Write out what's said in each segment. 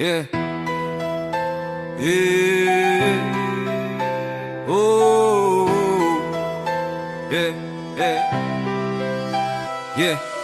Yeah. Yeah. Oh. Yeah. Yeah. Yeah.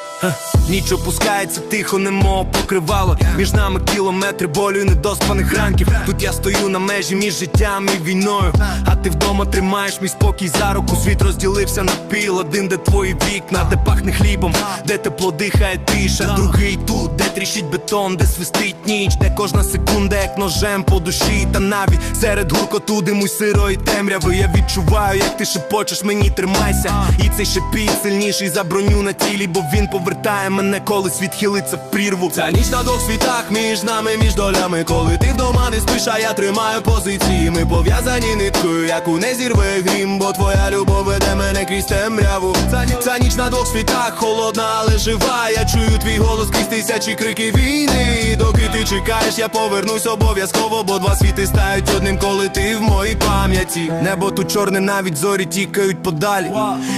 Ніч опускається тихо, немов покривало. Між нами кілометри болю і недоспаних ранків. Тут я стою на межі між життям і війною. А ти вдома тримаєш мій спокій за руку. Світ розділився на піл. Один, де твої вікна, де пахне хлібом, де тепло дихає тиша. Другий тут, де тріщить бетон, де свистить ніч, де кожна секунда, як ножем по душі. Та навіть серед гуркоту й сирої темряви. Я відчуваю, як ти шепочеш мені тримайся І цей шепіт сильніший за броню на тілі, бо він повертає мене, коли світ хилиться в прірву. Ця ніч на двох світах між нами, між долями, коли ти вдома не спиш, а я тримаю позиції. Ми пов'язані ниткою, яку не зірве грім, бо твоя любов веде мене крізь темряву. Ця, ніч на двох світах, холодна, але жива. Я чую твій голос крізь тисячі крики війни. Доки чекаєш, я повернусь обов'язково, бо два світи стають одним, коли ти в моїй пам'яті. Небо тут чорне, навіть зорі тікають подалі.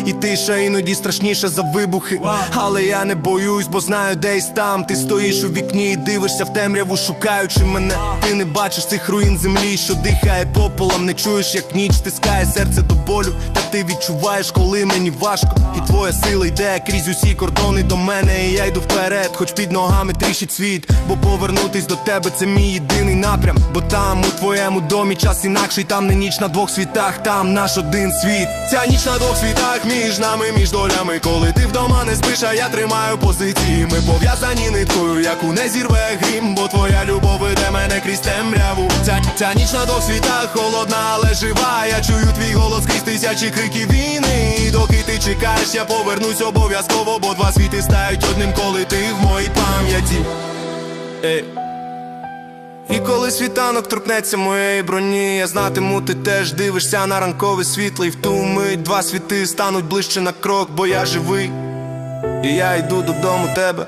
І тиша іноді страшніша за вибухи. Але я не боюсь, бо знаю, десь там ти стоїш у вікні і дивишся в темряву, шукаючи мене. Ти не бачиш цих руїн землі, що дихає пополом. Не чуєш, як ніч стискає серце до болю. Та ти відчуваєш, коли мені важко. І твоя сила йде крізь усі кордони до мене. І я йду вперед, хоч під ногами тріщить світ. Бо повернутись до тебе це мій єдиний напрям. Бо там у твоєму домі час інакший, там не ніч на двох світах, там наш один світ. Ця ніч на двох світах між нами, між долями. Коли ти вдома не спиш, а я тримаю позиції. Ми пов'язані ниткою, яку не зірве грім, бо твоя любов веде мене крізь темряву. Ця, ця ніч на двох світах холодна, але жива. Я чую твій голос крізь тисячі криків війни. І доки ти чекаєш, я повернусь обов'язково, бо два світи стають одним, коли ти в моїй пам'яті. Ей. І коли світанок торкнеться моєї броні, я знатиму, ти теж дивишся на ранкове світло, і в ту мить два світи стануть ближче на крок, бо я живий, і я йду додому тебе.